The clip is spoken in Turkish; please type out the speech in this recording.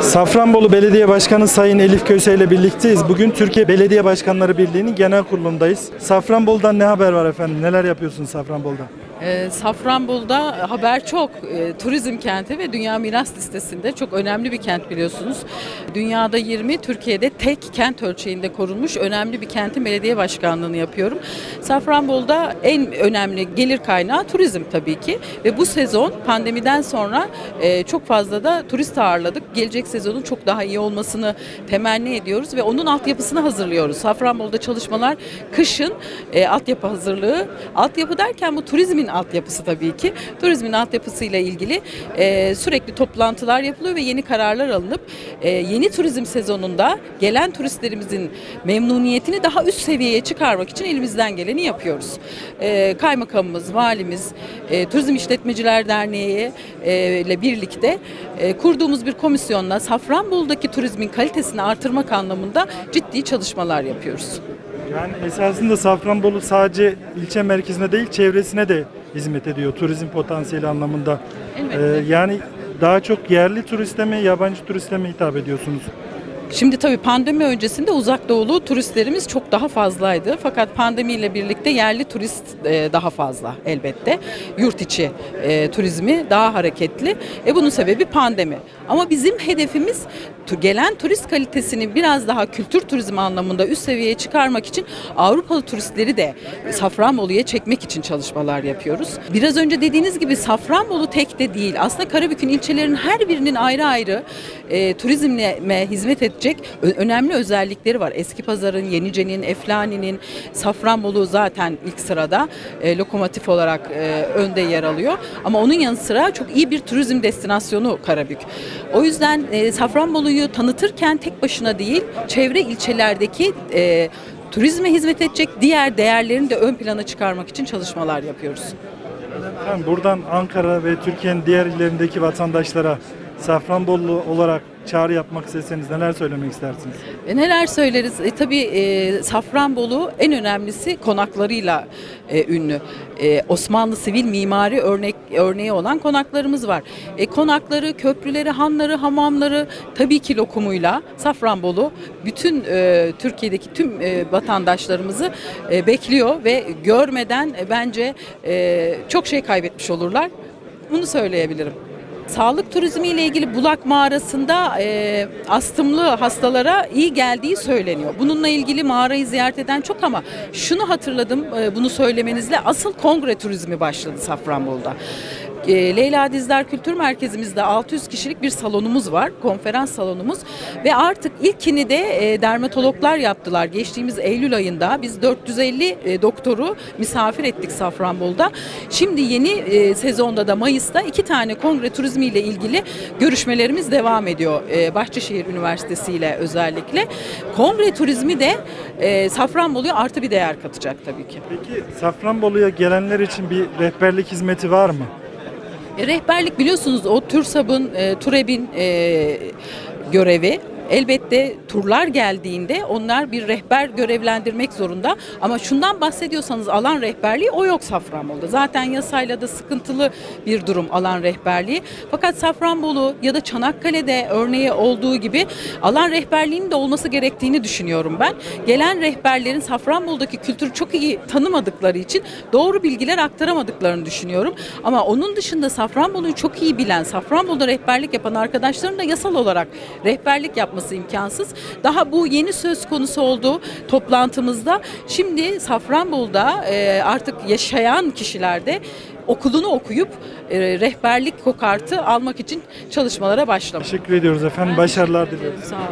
Safranbolu Belediye Başkanı Sayın Elif Köse ile birlikteyiz. Bugün Türkiye Belediye Başkanları Birliği'nin genel kurulundayız. Safranbolu'dan ne haber var efendim? Neler yapıyorsunuz Safranbolu'da? Ee, Safranbolu'da haber çok. Ee, turizm kenti ve Dünya Miras Listesi'nde çok önemli bir kent biliyorsunuz. Dünyada 20, Türkiye'de tek kent ölçeğinde korunmuş önemli bir kentin belediye başkanlığını yapıyorum. Safranbolu'da en önemli gelir kaynağı turizm tabii ki. Ve bu sezon pandemiden sonra e, çok fazla da turist ağırladık. Gelecek sezonun çok daha iyi olmasını temenni ediyoruz ve onun altyapısını hazırlıyoruz. Safranbolu'da çalışmalar kışın e, altyapı hazırlığı. Altyapı derken bu turizmin altyapısı tabii ki. Turizmin altyapısıyla ilgili e, sürekli toplantılar yapılıyor ve yeni kararlar alınıp e, yeni turizm sezonunda gelen turistlerimizin memnuniyetini daha üst seviyeye çıkarmak için elimizden geleni yapıyoruz. E, kaymakamımız, valimiz, e, Turizm İşletmeciler Derneği e, ile birlikte e, kurduğumuz bir komisyonla Safranbolu'daki turizmin kalitesini artırmak anlamında ciddi çalışmalar yapıyoruz. Yani esasında Safranbolu sadece ilçe merkezine değil çevresine de hizmet ediyor turizm potansiyeli anlamında. Elbette. Ee, yani daha çok yerli turiste mi yabancı turiste mi hitap ediyorsunuz? Şimdi tabii pandemi öncesinde uzak doğulu turistlerimiz çok daha fazlaydı. Fakat pandemiyle birlikte yerli turist e, daha fazla elbette. Yurt içi e, turizmi daha hareketli. E bunun sebebi pandemi. Ama bizim hedefimiz gelen turist kalitesini biraz daha kültür turizmi anlamında üst seviyeye çıkarmak için Avrupalı turistleri de Safranbolu'ya çekmek için çalışmalar yapıyoruz. Biraz önce dediğiniz gibi Safranbolu tek de değil. Aslında Karabük'ün ilçelerinin her birinin ayrı ayrı e, turizme hizmet edecek önemli özellikleri var. Eski Pazar'ın, Yenice'nin, Eflani'nin, Safranbolu zaten ilk sırada e, lokomotif olarak e, önde yer alıyor. Ama onun yanı sıra çok iyi bir turizm destinasyonu Karabük. O yüzden e, Safranbolu'yu tanıtırken tek başına değil, çevre ilçelerdeki e, turizme hizmet edecek diğer değerlerini de ön plana çıkarmak için çalışmalar yapıyoruz. Buradan Ankara ve Türkiye'nin diğer illerindeki vatandaşlara Safranbolu olarak çağrı yapmak isteseniz neler söylemek istersiniz? E, neler söyleriz? E, tabii e, Safranbolu en önemlisi konaklarıyla e, ünlü. E, Osmanlı sivil mimari örnek örneği olan konaklarımız var. E, konakları, köprüleri, hanları, hamamları tabii ki lokumuyla Safranbolu bütün e, Türkiye'deki tüm e, vatandaşlarımızı e, bekliyor ve görmeden e, bence e, çok şey kaybetmiş olurlar. Bunu söyleyebilirim. Sağlık turizmi ile ilgili Bulak Mağarası'nda e, astımlı hastalara iyi geldiği söyleniyor. Bununla ilgili mağarayı ziyaret eden çok ama şunu hatırladım e, bunu söylemenizle asıl kongre turizmi başladı Safranbolu'da. E, Leyla Dizdar Kültür Merkezimizde 600 kişilik bir salonumuz var, konferans salonumuz ve artık ilkini de e, dermatologlar yaptılar. Geçtiğimiz Eylül ayında biz 450 e, doktoru misafir ettik Safranbolu'da. Şimdi yeni e, sezonda da Mayıs'ta iki tane kongre turizmi ile ilgili görüşmelerimiz devam ediyor. Bahçeşehir Üniversitesi ile özellikle. Kongre turizmi de Safranbolu'ya artı bir değer katacak tabii ki. Peki Safranbolu'ya gelenler için bir rehberlik hizmeti var mı? E, rehberlik biliyorsunuz o TÜRSAB'ın, e, TUREB'in e, görevi. Elbette turlar geldiğinde onlar bir rehber görevlendirmek zorunda. Ama şundan bahsediyorsanız alan rehberliği o yok Safranbolu'da. Zaten yasayla da sıkıntılı bir durum alan rehberliği. Fakat Safranbolu ya da Çanakkale'de örneği olduğu gibi alan rehberliğinin de olması gerektiğini düşünüyorum ben. Gelen rehberlerin Safranbolu'daki kültürü çok iyi tanımadıkları için doğru bilgiler aktaramadıklarını düşünüyorum. Ama onun dışında Safranbolu'yu çok iyi bilen, Safranbolu'da rehberlik yapan arkadaşların da yasal olarak rehberlik yapması imkansız. Daha bu yeni söz konusu oldu toplantımızda. Şimdi Safranbolu'da e, artık yaşayan kişiler de okulunu okuyup e, rehberlik kokartı almak için çalışmalara başlamış. Teşekkür ediyoruz efendim. Başarılar diliyoruz. Sağ olun.